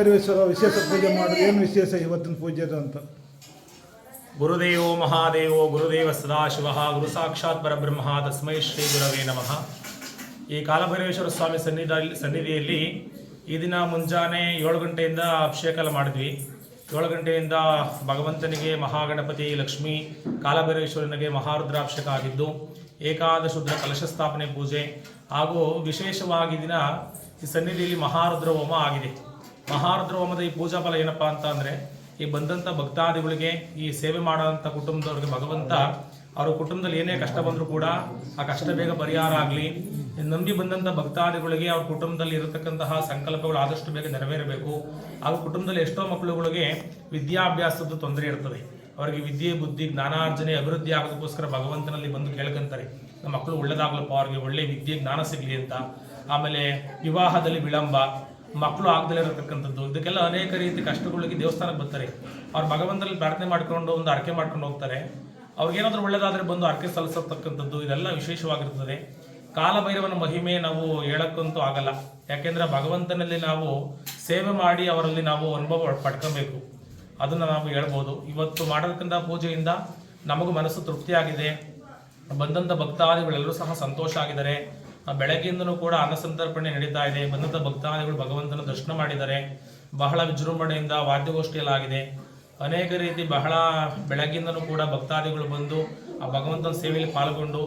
ಕಾಲಭೈರವೇಶ್ವರ ವಿಶೇಷ ಪೂಜೆ ಮಾಡಿ. ಏನು ವಿಶೇಷ ಇವತ್ತಿನ ಪೂಜೆದು ಅಂತ? ಗುರುದೇವೋ ಮಹಾದೇವೋ ಗುರುದೇವ ಸದಾಶಿವ. ಗುರು ಸಾಕ್ಷಾತ್ ಪರಬ್ರಹ್ಮ. ತಸ್ಮೈ ಶ್ರೀ ಗುರವೇ ನಮಃ. ಈ ಕಾಲಭೈರವೇಶ್ವರ ಸ್ವಾಮಿ ಸನ್ನಿಧಿ ಸನ್ನಿಧಿಯಲ್ಲಿ ಈ ದಿನ ಮುಂಜಾನೆ ಏಳು ಗಂಟೆಯಿಂದ ಅಭಿಷೇಕ ಮಾಡಿದ್ವಿ. ಏಳು ಗಂಟೆಯಿಂದ ಭಗವಂತನಿಗೆ ಮಹಾಗಣಪತಿ ಲಕ್ಷ್ಮಿ ಕಾಲಭೈರವೇಶ್ವರನಿಗೆ ಮಹಾರುದ್ರಾಭಿಷೇಕ ಆಗಿದ್ದು ಏಕಾದಶುದ್ರ ಕಲಶ ಸ್ಥಾಪನೆ ಪೂಜೆ ಹಾಗೂ ವಿಶೇಷವಾಗಿ ದಿನ ಈ ಸನ್ನಿಧಿಯಲ್ಲಿ ಮಹಾರುದ್ರ ಹೋಮ ಆಗಿದೆ. ಮಹಾರುದ್ರ ಈ ಪೂಜಾ ಫಲ ಏನಪ್ಪಾ ಅಂತ ಅಂದರೆ, ಈ ಬಂದಂತ ಭಕ್ತಾದಿಗಳಿಗೆ ಈ ಸೇವೆ ಮಾಡೋಂಥ ಕುಟುಂಬದವ್ರಿಗೆ ಭಗವಂತ ಅವ್ರ ಕುಟುಂಬದಲ್ಲಿ ಏನೇ ಕಷ್ಟ ಬಂದರೂ ಕೂಡ ಆ ಕಷ್ಟ ಬೇಗ ಪರಿಹಾರ ಆಗಲಿ. ನಂಬಿ ಬಂದಂಥ ಭಕ್ತಾದಿಗಳಿಗೆ ಅವ್ರ ಕುಟುಂಬದಲ್ಲಿ ಇರತಕ್ಕಂತಹ ಸಂಕಲ್ಪಗಳು ಆದಷ್ಟು ಬೇಗ ನೆರವೇರಬೇಕು. ಹಾಗೂ ಕುಟುಂಬದಲ್ಲಿ ಎಷ್ಟೋ ಮಕ್ಕಳುಗಳಿಗೆ ವಿದ್ಯಾಭ್ಯಾಸದ ತೊಂದರೆ ಇರ್ತದೆ. ಅವರಿಗೆ ವಿದ್ಯೆ, ಬುದ್ಧಿ, ಜ್ಞಾನಾರ್ಜನೆ, ಅಭಿವೃದ್ಧಿ ಆಗೋದಕ್ಕೋಸ್ಕರ ಭಗವಂತನಲ್ಲಿ ಬಂದು ಕೇಳ್ಕೊಂತಾರೆ. ನಮ್ಮ ಮಕ್ಕಳು ಒಳ್ಳೇದಾಗ್ಲಪ್ಪ, ಅವ್ರಿಗೆ ಒಳ್ಳೆ ವಿದ್ಯೆ, ಜ್ಞಾನ ಸಿಗಲಿ ಅಂತ. ಆಮೇಲೆ ವಿವಾಹದಲ್ಲಿ ವಿಳಂಬ ಮಕ್ಕಳು ಆಗದಲ್ಲೇ ಇರತಕ್ಕಂಥದ್ದು. ಇದಕ್ಕೆಲ್ಲ ಅನೇಕ ರೀತಿ ಕಷ್ಟಗಳಿಗೆ ದೇವಸ್ಥಾನಕ್ಕೆ ಬರ್ತಾರೆ. ಅವ್ರು ಭಗವಂತನಲ್ಲಿ ಪ್ರಾರ್ಥನೆ ಮಾಡ್ಕೊಂಡು ಒಂದು ಅರ್ಕೆ ಮಾಡ್ಕೊಂಡು ಹೋಗ್ತಾರೆ. ಅವ್ರಿಗೇನಾದರೂ ಒಳ್ಳೇದಾದ್ರೆ ಬಂದು ಅರ್ಕೆ ಸಲ್ಲಿಸತಕ್ಕಂಥದ್ದು ಇದೆಲ್ಲ ವಿಶೇಷವಾಗಿರ್ತದೆ. ಕಾಲಭೈರವನ ಮಹಿಮೆ ನಾವು ಹೇಳಕ್ಕಂತೂ ಆಗಲ್ಲ. ಯಾಕೆಂದರೆ ಭಗವಂತನಲ್ಲಿ ನಾವು ಸೇವೆ ಮಾಡಿ ಅವರಲ್ಲಿ ನಾವು ಅನುಭವ ಪಡ್ಕೊಬೇಕು. ಅದನ್ನು ನಾವು ಹೇಳ್ಬೋದು. ಇವತ್ತು ಮಾಡತಕ್ಕಂಥ ಪೂಜೆಯಿಂದ ನಮಗೂ ಮನಸ್ಸು ತೃಪ್ತಿಯಾಗಿದೆ. ಬಂದಂಥ ಭಕ್ತಾದಿಗಳೆಲ್ಲರೂ ಸಹ ಸಂತೋಷ ಆಗಿದ್ದಾರೆ. ಬೆಳಗ್ಗೆಯಿಂದನೂ ಕೂಡ ಅನ್ನಸಂತರ್ಪಣೆ ನಡೀತಾ ಇದೆ. ಬಂದಂಥ ಭಕ್ತಾದಿಗಳು ಭಗವಂತನ ದರ್ಶನ ಮಾಡಿದ್ದಾರೆ. ಬಹಳ ವಿಜೃಂಭಣೆಯಿಂದ ವಾದ್ಯಗೋಷ್ಠಿಯಲ್ಲಾಗಿದೆ. ಅನೇಕ ರೀತಿ ಬಹಳ ಬೆಳಗ್ಗಿಂದನೂ ಕೂಡ ಭಕ್ತಾದಿಗಳು ಬಂದು ಆ ಭಗವಂತನ ಸೇವೆಯಲ್ಲಿ ಪಾಲ್ಗೊಂಡು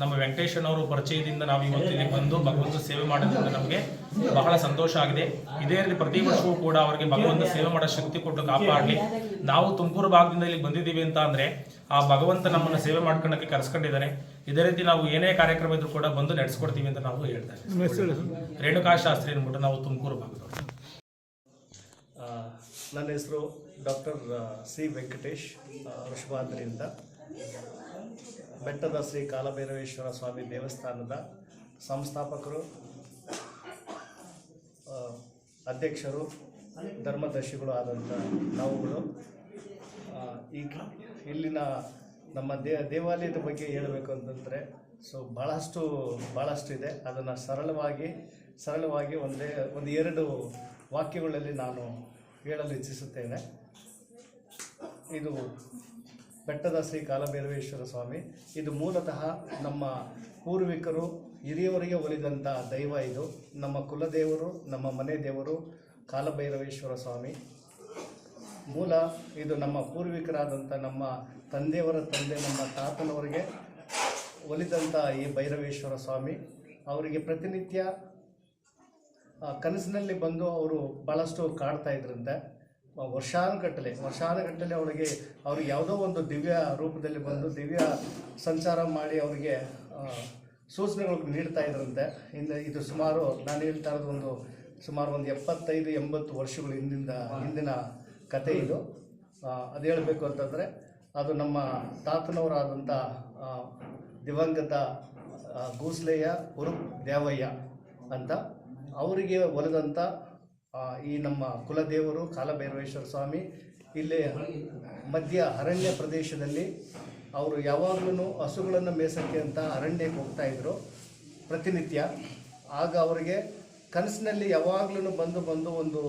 ನಮ್ಮ ವೆಂಕಟೇಶನವರು ಪರಿಚಯದಿಂದ ನಾವು ಇವತ್ತು ಇಲ್ಲಿಗೆ ಬಂದು ಭಗವಂತ ಸೇವೆ ಮಾಡೋದ್ರಿಂದ ನಮಗೆ ಬಹಳ ಸಂತೋಷ ಆಗಿದೆ. ಇದೇ ರೀತಿ ಪ್ರತಿ ವರ್ಷವೂ ಕೂಡ ಅವರಿಗೆ ಭಗವಂತ ಸೇವೆ ಮಾಡೋ ಶಕ್ತಿ ಕೊಟ್ಟು ಕಾಪಾಡಲಿ. ನಾವು ತುಮಕೂರು ಭಾಗದಿಂದ ಇಲ್ಲಿ ಬಂದಿದ್ದೀವಿ ಅಂತ ಅಂದ್ರೆ ಆ ಭಗವಂತ ನಮ್ಮನ್ನು ಸೇವೆ ಮಾಡ್ಕೊಳಕ್ಕೆ ಕರೆಸ್ಕೊಂಡಿದ್ದಾರೆ. ಇದೇ ರೀತಿ ನಾವು ಏನೇ ಕಾರ್ಯಕ್ರಮ ಇದ್ರೂ ಕೂಡ ಬಂದು ನಡೆಸ್ಕೊಡ್ತೀವಿ ಅಂತ ನಾವು ಹೇಳ್ತಾ ಇದ್ದೀವಿ. ರೇಣುಕಾ ಶಾಸ್ತ್ರಿ ಅಂದ್ಬಿಟ್ಟು ನಾವು ತುಮಕೂರು ಭಾಗದವರು. ನನ್ನ ಹೆಸರು ಡಾಕ್ಟರ್ ಸಿ ವೆಂಕಟೇಶ್ ಆ, ವೃಷಭಾದ್ರಿಯಿಂದ ಬೆಟ್ಟದ ಶ್ರೀ ಕಾಲಭೈರವೇಶ್ವರ ಸ್ವಾಮಿ ದೇವಸ್ಥಾನದ ಸಂಸ್ಥಾಪಕರು ಅಧ್ಯಕ್ಷರು ಧರ್ಮದರ್ಶಿಗಳು ಆದಂಥ ನಾವುಗಳು. ಈಗ ಈ ಇಲ್ಲಿನ ನಮ್ಮ ದೇ, ದೇವಾಲಯದ ಬಗ್ಗೆ ಹೇಳಬೇಕು ಅಂತಂದರೆ ಸೊ ಭಾಳಷ್ಟು ಭಾಳಷ್ಟು ಇದೆ. ಅದನ್ನು ಸರಳವಾಗಿ ಸರಳವಾಗಿ ಒಂದೇ, ಒಂದು ಎರಡು ವಾಕ್ಯಗಳಲ್ಲಿ ನಾನು ಹೇಳಲು ಇಚ್ಛಿಸುತ್ತೇನೆ. ಇದು ಬೆಟ್ಟದ ಶ್ರೀ ಕಾಲಭೈರವೇಶ್ವರ ಸ್ವಾಮಿ. ಇದು ಮೂಲತಃ ನಮ್ಮ ಪೂರ್ವಿಕರು, ಹಿರಿಯವರಿಗೆ ಒಲಿದಂಥ ದೈವ ಇದು. ನಮ್ಮ ಕುಲದೇವರು, ನಮ್ಮ ಮನೆ ದೇವರು ಕಾಲಭೈರವೇಶ್ವರ ಸ್ವಾಮಿ. ಮೂಲ ಇದು ನಮ್ಮ ಪೂರ್ವಿಕರಾದಂಥ ನಮ್ಮ ತಂದೆಯವರ ತಂದೆ, ನಮ್ಮ ತಾತನವರಿಗೆ ಒಲಿದಂಥ ಈ ಭೈರವೇಶ್ವರ ಸ್ವಾಮಿ. ಅವರಿಗೆ ಪ್ರತಿನಿತ್ಯ ಕನಸಿನಲ್ಲಿ ಬಂದು ಅವರು ಭಾಳಷ್ಟು ಕಾಡ್ತಾ ಇದ್ರಂತೆ. ವರ್ಷಾನುಗಟ್ಟಲೆ ವರ್ಷಾನುಗಟ್ಟಲೆ ಅವರಿಗೆ, ಅವ್ರಿಗೆ ಯಾವುದೋ ಒಂದು ದಿವ್ಯ ರೂಪದಲ್ಲಿ ಬಂದು ದಿವ್ಯ ಸಂಚಾರ ಮಾಡಿ ಅವರಿಗೆ ಸೂಚನೆಗಳು ನೀಡ್ತಾ ಇದ್ರಂತೆ. ಇಂದ ಇದು ಸುಮಾರು, ನಾನು ಹೇಳ್ತಾ ಇರೋದು ಒಂದು ಸುಮಾರು ಒಂದು ಎಪ್ಪತ್ತೈದು, ಎಂಬತ್ತು ವರ್ಷಗಳು ಹಿಂದಿಂದ, ಹಿಂದಿನ ಕತೆ ಇದು. ಅದು ಹೇಳಬೇಕು ಅಂತಂದರೆ, ಅದು ನಮ್ಮ ತಾತನವರಾದಂಥ ದಿವಂಗತ ಗೂಸ್ಲೆಯ ಉರುಪ್ ದೇವಯ್ಯ ಅಂತ ಅವರಿಗೆ ಒಲಿದಂಥ ಈ ನಮ್ಮ ಕುಲದೇವರು ಕಾಲಭೈರವೇಶ್ವರ ಸ್ವಾಮಿ ಇಲ್ಲಿ ಮಧ್ಯ ಅರಣ್ಯ ಪ್ರದೇಶದಲ್ಲಿ ಅವರು ಯಾವಾಗಲೂ ಹಸುಗಳನ್ನು ಮೇಸಕ್ಕೆ ಅಂತ ಅರಣ್ಯಕ್ಕೆ ಹೋಗ್ತಾಯಿದ್ರು ಪ್ರತಿನಿತ್ಯ. ಆಗ ಅವರಿಗೆ ಕನಸಿನಲ್ಲಿ ಯಾವಾಗ್ಲೂ ಬಂದು ಬಂದು ಒಂದು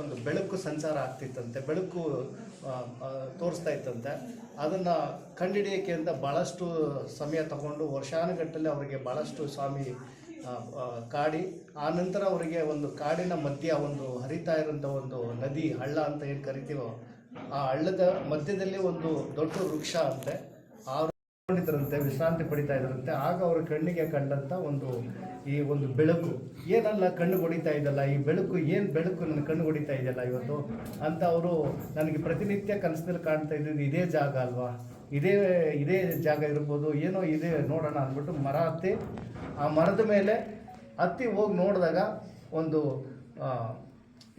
ಒಂದು ಬೆಳಕು ಸಂಚಾರ ಆಗ್ತಿತ್ತಂತೆ, ಬೆಳಕು ತೋರಿಸ್ತಾ ಇತ್ತಂತೆ. ಅದನ್ನು ಕಂಡಿಡಿಯೋಕ್ಕೆ ಅಂತ ಭಾಳಷ್ಟು ಸಮಯ ತಗೊಂಡು ವರ್ಷಾನುಗಟ್ಟಲೆ ಅವರಿಗೆ ಭಾಳಷ್ಟು ಸ್ವಾಮಿ ಕಾಡಿ, ಆ ನಂತರ ಅವರಿಗೆ ಒಂದು ಕಾಡಿನ ಮಧ್ಯ ಒಂದು ಹರಿತಾ ಇರೋಂಥ ಒಂದು ನದಿ, ಹಳ್ಳ ಅಂತ ಏನು ಕರಿತೀವೋ, ಆ ಹಳ್ಳದ ಮಧ್ಯದಲ್ಲಿ ಒಂದು ದೊಡ್ಡ ವೃಕ್ಷ ಅಂತೆ. ಆ ಕೊಂಡಿದ್ರಂತೆ ವಿಶ್ರಾಂತಿ ಪಡಿತಾ ಇದ್ರಂತೆ, ಆಗ ಅವರ ಕಣ್ಣಿಗೆ ಕಂಡಂಥ ಒಂದು ಈ ಒಂದು ಬೆಳಕು. ಏನಲ್ಲ ಕಣ್ಣು ಹೊಡಿತಾ ಇದೆಯಲ್ಲ, ಈ ಬೆಳಕು ಏನು ಬೆಳಕು ನನ್ನ ಕಣ್ಣು ಹೊಡಿತಾ ಇದೆಯಲ್ಲ ಇವತ್ತು? ಅಂತ ಅವರು ನನಗೆ ಪ್ರತಿನಿತ್ಯ ಕನಸಿನಲ್ಲಿ ಕಾಣ್ತಾ ಇದ್ದಿದ್ದು ಇದೇ ಜಾಗ ಅಲ್ವಾ? ಇದೇ ಇದೇ ಜಾಗ ಇರ್ಬೋದು, ಏನೋ ಇದೆ ನೋಡೋಣ ಅಂದ್ಬಿಟ್ಟು ಮರ ಹತ್ತಿ, ಆ ಮರದ ಮೇಲೆ ಹತ್ತಿ ಹೋಗಿ ನೋಡಿದಾಗ ಒಂದು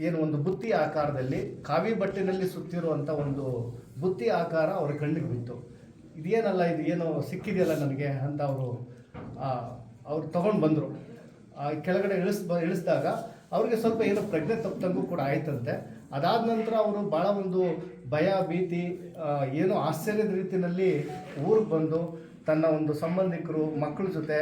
ಏನು ಒಂದು ಬುತ್ತಿ ಆಕಾರದಲ್ಲಿ, ಕಾವಿ ಬಟ್ಟೆನಲ್ಲಿ ಸುತ್ತಿರುವಂಥ ಒಂದು ಬುತ್ತಿ ಆಕಾರ ಅವ್ರ ಕಣ್ಣಿಗೆ ಬಿತ್ತು ಇದೇನಲ್ಲ, ಇದು ಏನೋ ಸಿಕ್ಕಿದೆಯಲ್ಲ ನನಗೆ ಅಂತ ಅವರು ಅವ್ರು ತೊಗೊಂಡು ಬಂದರು. ಕೆಳಗಡೆ ಇಳಿಸ್ ಇಳಿಸಿದಾಗ ಅವ್ರಿಗೆ ಸ್ವಲ್ಪ ಏನೋ ಪ್ರಜ್ಞೆ ತಪ್ಪದಂಗೂ ಕೂಡ ಆಯ್ತಂತೆ. ಅದಾದ ನಂತರ ಅವರು ಭಾಳ ಒಂದು ಭಯ, ಭೀತಿ ಏನೋ ಆಶ್ಚರ್ಯದ ರೀತಿಯಲ್ಲಿ ಊರಿಗೆ ಬಂದು ತನ್ನ ಒಂದು ಸಂಬಂಧಿಕರು ಮಕ್ಕಳ ಜೊತೆ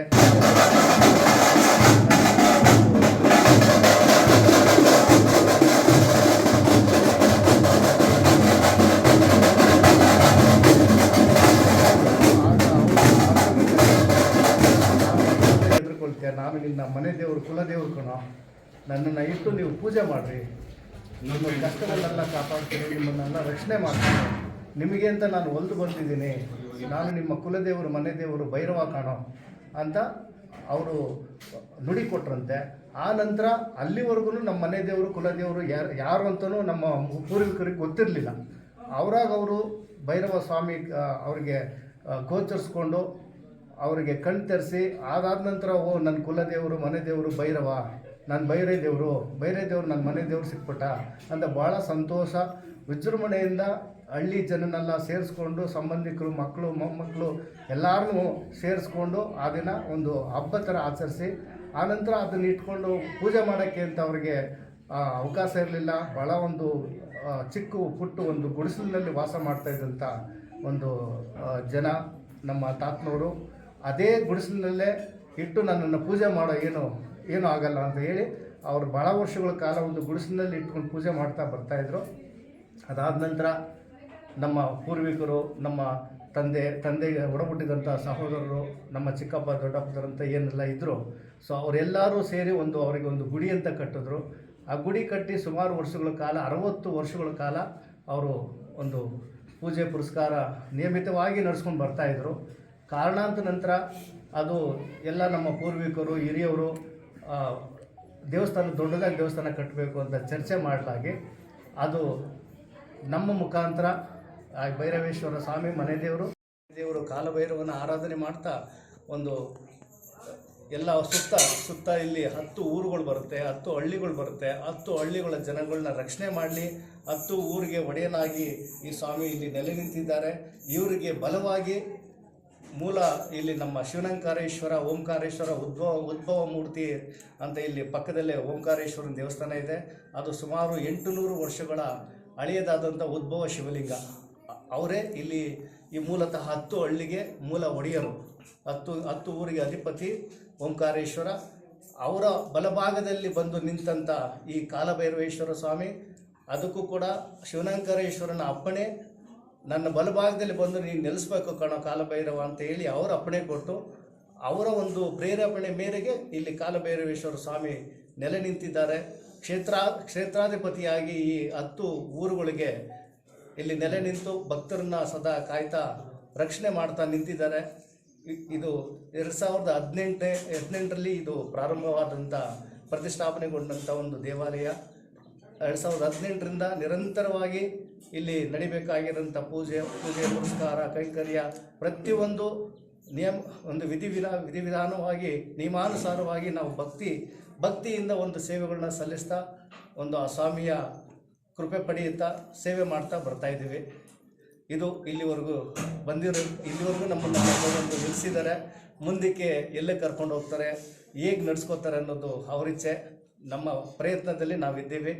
ನನ್ನನ್ನು ಇಟ್ಟು ನೀವು ಪೂಜೆ ಮಾಡಿರಿ. ನಿಮ್ಮ ಕಷ್ಟಗಳನ್ನೆಲ್ಲ ಕಾಪಾಡ್ತೀನಿ ನಿಮ್ಮನ್ನೆಲ್ಲ ರಕ್ಷಣೆ ಮಾಡ್ತೀನಿ ನಿಮಗೆ ಅಂತ ನಾನು ಒಲ್ದು ಬಂದಿದ್ದೀನಿ. ನಾನು ನಿಮ್ಮ ಕುಲದೇವರು ಮನೆ ದೇವರು ಭೈರವ ಕಾಣೋ ಅಂತ ಅವರು ನುಡಿ ಕೊಟ್ರಂತೆ ಆ ನಂತರ ಅಲ್ಲಿವರೆಗೂ ನಮ್ಮ ಮನೆ ದೇವರು ಕುಲದೇವರು ಯಾರು ಯಾರು ಅಂತಲೂ ನಮ್ಮ ಪೂರ್ವಿಕರಿಗೆ ಗೊತ್ತಿರಲಿಲ್ಲ. ಅವರಾಗ ಅವರು ಭೈರವ ಸ್ವಾಮಿ ಅವರಿಗೆ ಗೋಚರಿಸ್ಕೊಂಡು ಅವರಿಗೆ ಕಣ್ ತೆರೆಸಿ, ಅದಾದ ನಂತರ ಓ ನನ್ನ ಕುಲದೇವರು ಮನೆ ದೇವರು ಭೈರವ. ನನ್ನ ಬೈರೇ ದೇವರು ಬೈರೇ ದೇವರು ನನ್ನ ಮನೆ ದೇವ್ರು ಸಿಕ್ಬಿಟ್ಟ. ಅಂತ ಭಾಳ ಸಂತೋಷ. ವಿಜೃಂಭಣೆಯಿಂದ ಹಳ್ಳಿ ಜನನೆಲ್ಲ ಸೇರಿಸ್ಕೊಂಡು ಸಂಬಂಧಿಕರು ಮಕ್ಕಳು ಮೊಮ್ಮಕ್ಕಳು ಎಲ್ಲರನ್ನೂ ಸೇರಿಸ್ಕೊಂಡು ಆ ದಿನ ಒಂದು ಹಬ್ಬ ಥರ ಆಚರಿಸಿ ಆನಂತರ ಅದನ್ನ ಇಟ್ಕೊಂಡು ಪೂಜೆ ಮಾಡೋಕ್ಕೆ ಅಂತ ಅವ್ರಿಗೆ ಅವಕಾಶ ಇರಲಿಲ್ಲ. ಭಾಳ ಒಂದು ಚಿಕ್ಕ ಪುಟ್ಟು ಒಂದು ಗುಡಿಸಲಿನಲ್ಲಿ ವಾಸ ಮಾಡ್ತಾ ಇದ್ದಂಥ ಒಂದು ಜನ ನಮ್ಮ ತಾತನವರು. ಅದೇ ಗುಡಿಸಲಿನಲ್ಲೇ ಇಟ್ಟು ನನ್ನನ್ನು ಪೂಜೆ ಮಾಡೋ ಏನು ಏನೂ ಆಗಲ್ಲ ಅಂತ ಹೇಳಿ ಅವರು ಭಾಳ ವರ್ಷಗಳ ಕಾಲ ಒಂದು ಗುಡಿಸಿನಲ್ಲಿ ಇಟ್ಕೊಂಡು ಪೂಜೆ ಮಾಡ್ತಾ ಬರ್ತಾಯಿದ್ರು ಅದಾದ ನಂತರ ನಮ್ಮ ಪೂರ್ವಿಕರು, ನಮ್ಮ ತಂದೆ, ತಂದೆಗೆ ಒಡಹುಟ್ಟಿದಂಥ ಸಹೋದರರು, ನಮ್ಮ ಚಿಕ್ಕಪ್ಪ ದೊಡ್ಡಪ್ಪದರಂತ ಏನೆಲ್ಲ ಇದ್ದರು ಸೊ ಅವರೆಲ್ಲರೂ ಸೇರಿ ಒಂದು ಅವರಿಗೆ ಒಂದು ಗುಡಿ ಅಂತ ಕಟ್ಟಿದ್ರು. ಆ ಗುಡಿ ಕಟ್ಟಿ ಸುಮಾರು ವರ್ಷಗಳ ಕಾಲ, ಅರವತ್ತು ವರ್ಷಗಳ ಕಾಲ ಅವರು ಒಂದು ಪೂಜೆ ಪುರಸ್ಕಾರ ನಿಯಮಿತವಾಗಿ ನಡೆಸ್ಕೊಂಡು ಬರ್ತಾಯಿದ್ರು ಕಾರಣಾಂತ ನಂತರ ಅದು ಎಲ್ಲ ನಮ್ಮ ಪೂರ್ವಿಕರು, ಹಿರಿಯವರು ದೇವಸ್ಥಾನ, ದೊಡ್ಡದಾಗಿ ದೇವಸ್ಥಾನ ಕಟ್ಟಬೇಕು ಅಂತ ಚರ್ಚೆ ಮಾಡಲಾಗಿ ಅದು ನಮ್ಮ ಮುಖಾಂತರ ಭೈರವೇಶ್ವರ ಸ್ವಾಮಿ ಮನೆ ದೇವರು ದೇವರು ಕಾಲಭೈರವನ ಆರಾಧನೆ ಮಾಡ್ತಾ ಒಂದು, ಎಲ್ಲ ಸುತ್ತ ಸುತ್ತ ಇಲ್ಲಿ ಹತ್ತು ಊರುಗಳು ಬರುತ್ತೆ, ಹತ್ತು ಹಳ್ಳಿಗಳು ಬರುತ್ತೆ, ಹತ್ತು ಹಳ್ಳಿಗಳ ಜನಗಳನ್ನ ರಕ್ಷಣೆ ಮಾಡಲಿ, ಹತ್ತು ಊರಿಗೆ ಒಡೆಯನಾಗಿ ಈ ಸ್ವಾಮಿ ಇಲ್ಲಿ ನೆಲೆ ನಿಂತಿದ್ದಾರೆ, ಇವರಿಗೆ ಬಲವಾಗಿ ಮೂಲ ಇಲ್ಲಿ ನಮ್ಮ ಶಿವನಂಕಾರೇಶ್ವರ, ಓಂಕಾರೇಶ್ವರ ಉದ್ಭವ ಉದ್ಭವ ಮೂರ್ತಿ ಅಂತ ಇಲ್ಲಿ ಪಕ್ಕದಲ್ಲೇ ಓಂಕಾರೇಶ್ವರನ ದೇವಸ್ಥಾನ ಇದೆ. ಅದು ಸುಮಾರು ಎಂಟು ನೂರು ವರ್ಷಗಳ ಹಳೆಯದಾದಂಥ ಉದ್ಭವ ಶಿವಲಿಂಗ. ಅವರೇ ಇಲ್ಲಿ ಈ ಮೂಲತಃ ಹತ್ತು ಹಳ್ಳಿಗೆ ಮೂಲ ಒಡೆಯರು. ಹತ್ತು ಹತ್ತು ಊರಿಗೆ ಅಧಿಪತಿ ಓಂಕಾರೇಶ್ವರ. ಅವರ ಬಲಭಾಗದಲ್ಲಿ ಬಂದು ನಿಂತಂಥ ಈ ಕಾಲಭೈರವೇಶ್ವರ ಸ್ವಾಮಿ, ಅದಕ್ಕೂ ಕೂಡ ಶಿವನಂಕರೇಶ್ವರನ ಅಪ್ಪಣೆ ನನ್ನ ಬಲಭಾಗದಲ್ಲಿ ಬಂದು ನೀನು ನೆಲೆಸ್ಬೇಕು ಕಣೋ ಕಾಲಭೈರವ ಅಂತ ಹೇಳಿ ಅವರ ಅಪ್ಪಣೆ ಕೊಟ್ಟು ಅವರ ಒಂದು ಪ್ರೇರೇಪಣೆ ಮೇರೆಗೆ ಇಲ್ಲಿ ಕಾಲಭೈರವೇಶ್ವರ ಸ್ವಾಮಿ ನೆಲೆ ನಿಂತಿದ್ದಾರೆ. ಕ್ಷೇತ್ರ, ಕ್ಷೇತ್ರಾಧಿಪತಿಯಾಗಿ ಈ ಹತ್ತು ಊರುಗಳಿಗೆ ಇಲ್ಲಿ ನೆಲೆ ನಿಂತು ಭಕ್ತರನ್ನ ಸದಾ ಕಾಯ್ತಾ ರಕ್ಷಣೆ ಮಾಡ್ತಾ ನಿಂತಿದ್ದಾರೆ. ಇದು ಎರಡು ಸಾವಿರದ ಹದಿನೆಂಟನೇ, ಹದಿನೆಂಟರಲ್ಲಿ ಇದು ಪ್ರಾರಂಭವಾದಂಥ ಪ್ರತಿಷ್ಠಾಪನೆಗೊಂಡಂಥ ಒಂದು ದೇವಾಲಯ. ಎರಡು ಸಾವಿರದ ಹದಿನೆಂಟರಿಂದ ನಿರಂತರವಾಗಿ ಇಲ್ಲಿ ನಡಿಬೇಕಾಗಿರೋಂಥ ಪೂಜೆ ಪೂಜೆ ಪುರಸ್ಕಾರ ಕೈಂಕರ್ಯ ಪ್ರತಿಯೊಂದು ನಿಯಮ, ಒಂದು ವಿಧಿವಿಧಾ, ವಿಧಿವಿಧಾನವಾಗಿ, ನಿಯಮಾನುಸಾರವಾಗಿ ನಾವು ಭಕ್ತಿ, ಭಕ್ತಿಯಿಂದ ಒಂದು ಸೇವೆಗಳನ್ನ ಸಲ್ಲಿಸ್ತಾ, ಒಂದು ಆ ಸ್ವಾಮಿಯ ಕೃಪೆ ಪಡೆಯುತ್ತಾ ಸೇವೆ ಮಾಡ್ತಾ ಬರ್ತಾ ಇದ್ದೀವಿ. ಇದು ಇಲ್ಲಿವರೆಗೂ ಬಂದಿರೋ, ಇಲ್ಲಿವರೆಗೂ ನಮ್ಮನ್ನು ಒಂದು ನಿಲ್ಲಿಸಿದ್ದಾರೆ ಮುಂದಕ್ಕೆ ಎಲ್ಲೇ ಕರ್ಕೊಂಡು ಹೋಗ್ತಾರೆ, ಹೇಗೆ ನಡೆಸ್ಕೋತಾರೆ ಅನ್ನೋದು ಅವರಿಚ್ಛೆ. ನಮ್ಮ ಪ್ರಯತ್ನದಲ್ಲಿ ನಾವಿದ್ದೀವಿ.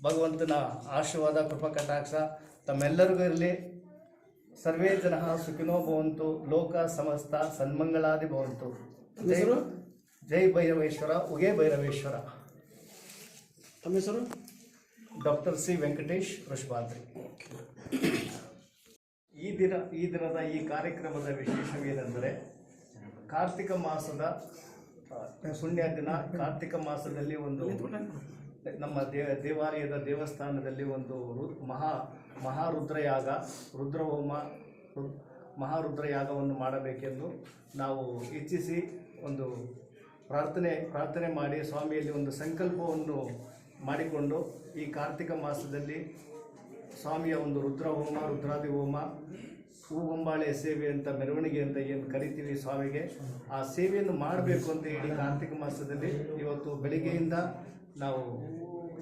ಭಗವಂತನ ಆಶೀರ್ವಾದ ಕೃಪಾ ಕಟಾಕ್ಷ ತಮ್ಮೆಲ್ಲರಿಗೂ ಇರಲಿ. ಸರ್ವೇ ಜನ ಸುಖಿನೋ ಭವಂತು ಲೋಕ ಸಮಸ್ತ ಸನ್ಮಂಗಳಾದಿ ಭವಂತು. ಜೈ ಜೈ ಭೈರವೇಶ್ವರ ಉಗೇ ಭೈರವೇಶ್ವರ. ತಮ್ಮ ಹೆಸರು? ಡಾಕ್ಟರ್ ಸಿ ವೆಂಕಟೇಶ್ ಋಷಭಾದ್ರಿ ಈ ದಿನ ಈ ದಿನದ ಈ ಕಾರ್ಯಕ್ರಮದ ವಿಶೇಷವೇನೆಂದರೆ ಕಾರ್ತಿಕ ಮಾಸದ ಶೂನ್ಯ ದಿನ ಕಾರ್ತಿಕ ಮಾಸದಲ್ಲಿ ಒಂದು ನಮ್ಮ ದೇ, ದೇವಾಲಯದ ದೇವಸ್ಥಾನದಲ್ಲಿ ಒಂದು ರು- ಮಹಾ, ಮಹಾರುದ್ರಯಾಗ, ರುದ್ರಹೋಮ ಮಹಾರುದ್ರಯಾಗವನ್ನು ಮಾಡಬೇಕೆಂದು ನಾವು ಇಚ್ಛಿಸಿ ಒಂದು ಪ್ರಾರ್ಥನೆ ಪ್ರಾರ್ಥನೆ ಮಾಡಿ ಸ್ವಾಮಿಯಲ್ಲಿ ಒಂದು ಸಂಕಲ್ಪವನ್ನು ಮಾಡಿಕೊಂಡು ಈ ಕಾರ್ತಿಕ ಮಾಸದಲ್ಲಿ ಸ್ವಾಮಿಯ ಒಂದು ರುದ್ರ ಹೋಮ ರುದ್ರಾದಿ ಹೋಮ ಹೂಗೊಂಬಾಳೆ ಸೇವೆ ಅಂತ ಮೆರವಣಿಗೆ ಅಂತ ಏನು ಕರಿತೀವಿ ಸ್ವಾಮಿಗೆ, ಆ ಸೇವೆಯನ್ನು ಮಾಡಬೇಕು ಅಂತ ಹೇಳಿ ಕಾರ್ತಿಕ ಮಾಸದಲ್ಲಿ ಇವತ್ತು ಬೆಳಿಗ್ಗೆಯಿಂದ ನಾವು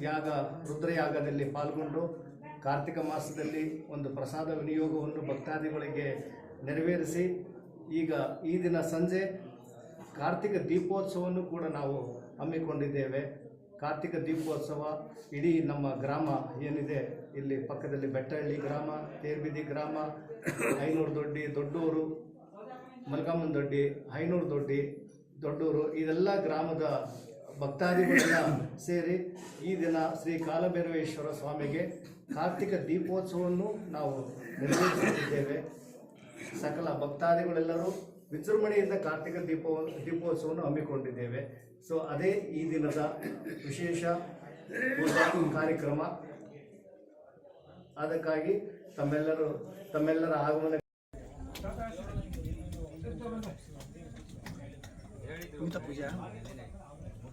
ಯಾಗ, ರುದ್ರಯಾಗದಲ್ಲಿ ಪಾಲ್ಗೊಂಡು ಕಾರ್ತಿಕ ಮಾಸದಲ್ಲಿ ಒಂದು ಪ್ರಸಾದ ವಿನಿಯೋಗವನ್ನು ಭಕ್ತಾದಿಗಳಿಗೆ ನೆರವೇರಿಸಿ, ಈಗ ಈ ದಿನ ಸಂಜೆ ಕಾರ್ತಿಕ ದೀಪೋತ್ಸವವನ್ನು ಕೂಡ ನಾವು ಹಮ್ಮಿಕೊಂಡಿದ್ದೇವೆ. ಕಾರ್ತಿಕ ದೀಪೋತ್ಸವ ಇಡೀ ನಮ್ಮ ಗ್ರಾಮ ಏನಿದೆ, ಇಲ್ಲಿ ಪಕ್ಕದಲ್ಲಿ ಬೆಟ್ಟಹಳ್ಳಿ ಗ್ರಾಮ, ತೇರ್ಬಿದಿ ಗ್ರಾಮ, ಐನೂರು ದೊಡ್ಡಿ, ದೊಡ್ಡೂರು ಮಲ್ಕಾಮನ್ ದೊಡ್ಡಿ, ಐನೂರು ದೊಡ್ಡಿ, ದೊಡ್ಡೂರು, ಇದೆಲ್ಲ ಗ್ರಾಮದ ಭಕ್ತಾದಿಗಳೆಲ್ಲ ಸೇರಿ ಈ ದಿನ ಶ್ರೀ ಕಾಲಭೈರವೇಶ್ವರ ಸ್ವಾಮಿಗೆ ಕಾರ್ತಿಕ ದೀಪೋತ್ಸವವನ್ನು ನಾವು ನೆರವೇರಿಸುತ್ತಿದ್ದೇವೆ. ಸಕಲ ಭಕ್ತಾದಿಗಳೆಲ್ಲರೂ ವಿಜೃಂಭಣೆಯಿಂದ ಕಾರ್ತಿಕ ದೀಪ ದೀಪೋತ್ಸವವನ್ನು ಹಮ್ಮಿಕೊಂಡಿದ್ದೇವೆ. ಸೊ ಅದೇ ಈ ದಿನದ ವಿಶೇಷ ಪೂಜಾ ಕಾರ್ಯಕ್ರಮ. ಅದಕ್ಕಾಗಿ ತಮ್ಮೆಲ್ಲರೂ ತಮ್ಮೆಲ್ಲರ ಆಗಮನ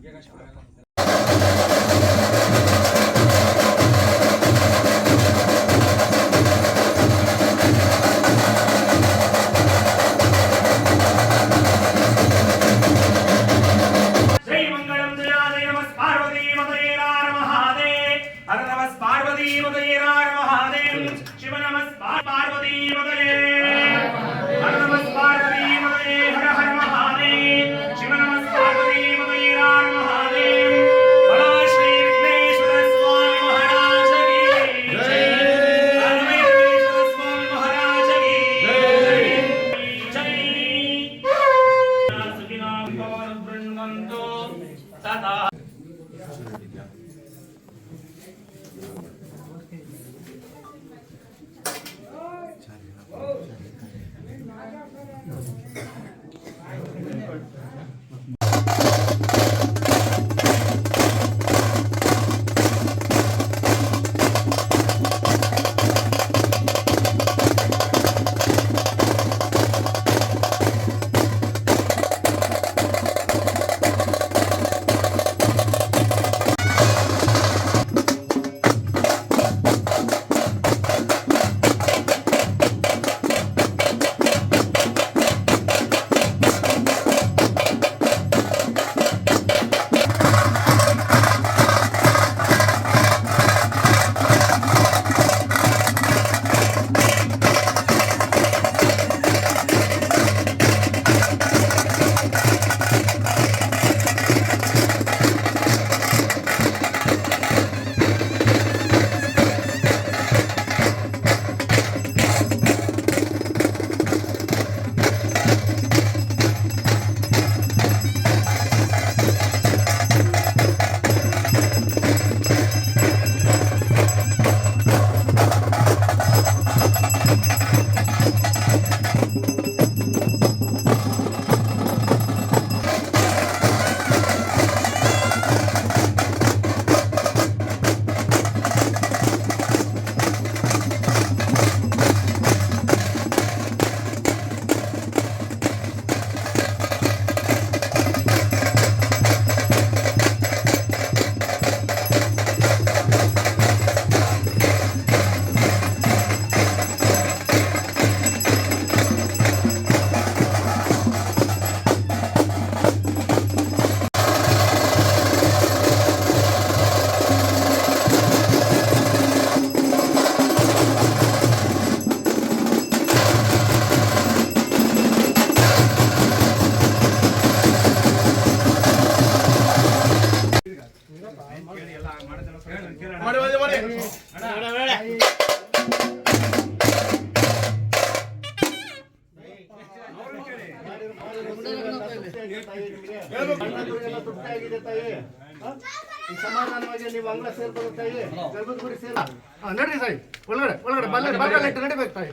一个小孩子。ಸುಖಿನೋ ಭವಂತು ತೃಪ್ತಿಯಾಗಿದೆ ತಾಯಿ. ಈ ಸಮಾಧಾನವಾಗಿ ನೀವು ಅಂಗಳ ಸೇರ್ಬೋದು ತಾಯಿ. ಗರ್ಭದ ಗುಡಿ ಸೇರ ನಡ್ರಿ ತಾಯಿ. ಒಳಗಡೆ ಒಳಗಡೆ ಬಲ್ಲ ಬಲ್ಲ ನಡಿಬೇಕು ತಾಯಿ.